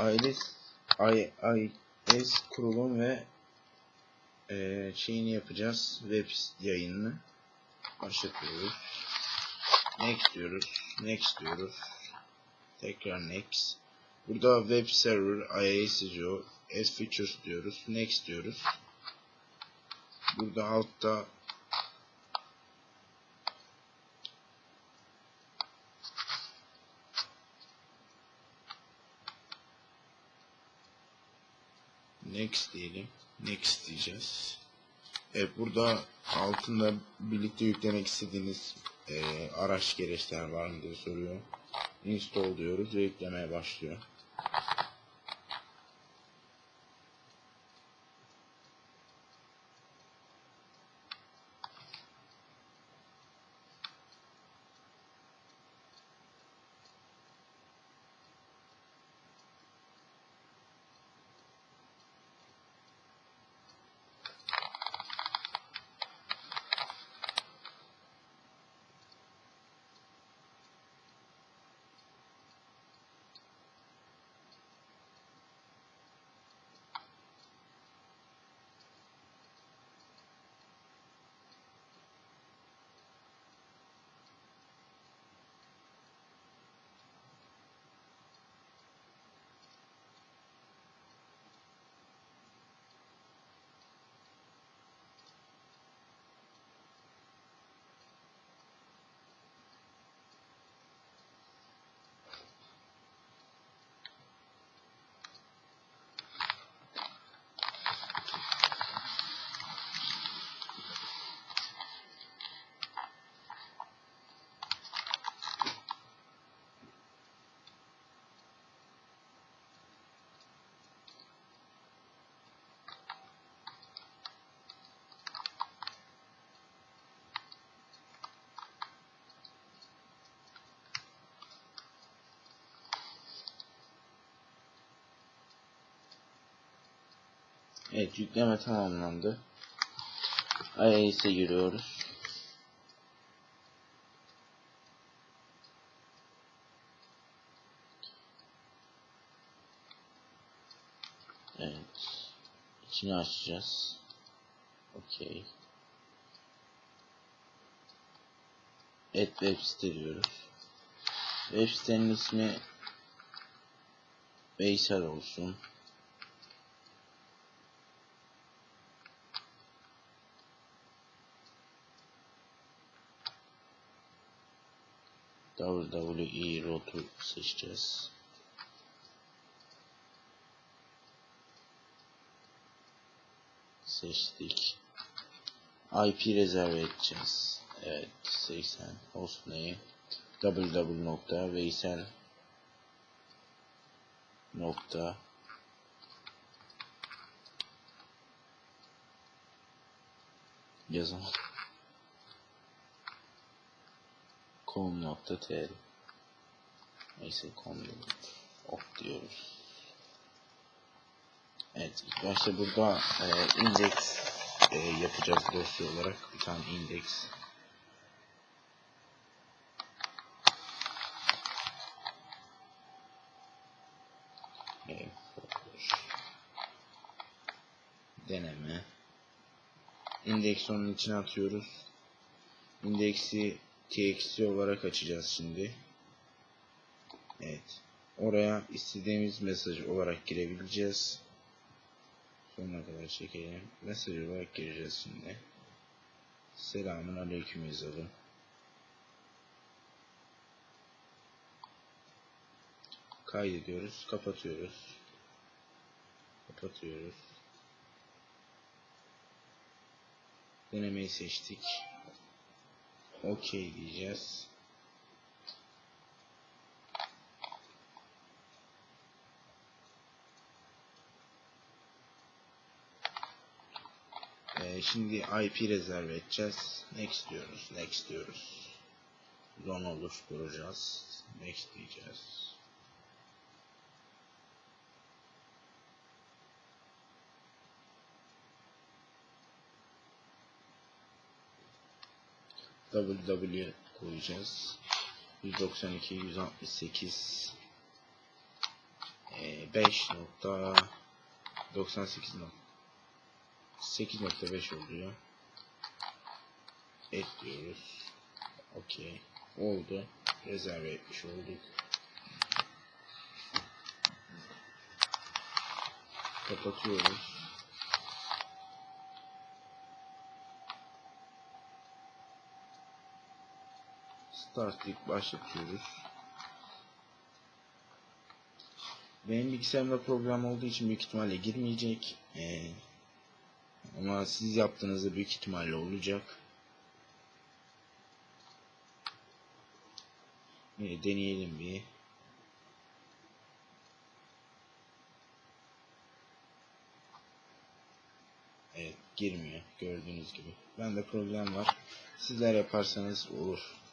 IS, IIS kurulum ve eee şeyini yapacağız. Web yayınını. Başlatıyoruz. Next diyoruz. Next diyoruz. Tekrar next. Burada web server IIS yazıyor. Add features diyoruz. Next diyoruz. Burada altta Next diyelim. Next diyeceğiz. Evet burada altında birlikte yüklemek istediğiniz eee, araç gereçler var mı diye soruyor. Install diyoruz ve yüklemeye başlıyor. Evet yükleme tamamlandı. IIS'e giriyoruz. Evet. İçini açacağız. Okey. Evet web site diyoruz. Web sitenin ismi Veysel olsun. WWE rotu seçeceğiz. Seçtik. IP rezerve edeceğiz. Evet 80 hostname www.veysel nokta yazamadım. com.tr Neyse com ok diyoruz. Evet ilk başta burada e, index e, yapacağız dosya olarak. Bir tane index. Deneme. İndex onun içine atıyoruz. İndeksi txt olarak açacağız şimdi. Evet. Oraya istediğimiz mesaj olarak girebileceğiz. Sonuna kadar çekelim. Mesaj olarak gireceğiz şimdi. Selamun aleyküm yazalım. Kaydediyoruz. Kapatıyoruz. Kapatıyoruz. Denemeyi seçtik. OK diyeceğiz. Ee, şimdi IP rezerve edeceğiz. Next diyoruz. Next diyoruz. Zone oluşturacağız. Next diyeceğiz. Www koyacağız. 192 168 e, 5.98 8.5 oluyor. Ekliyoruz. Okey. Oldu. Rezerve etmiş olduk. Kapatıyoruz. Start ilk başlatıyoruz. Benim bilgisayarımda program olduğu için büyük ihtimalle girmeyecek. Ee, ama siz yaptığınızda büyük ihtimalle olacak. Bir deneyelim bir. Evet girmiyor gördüğünüz gibi. Bende problem var. Sizler yaparsanız olur.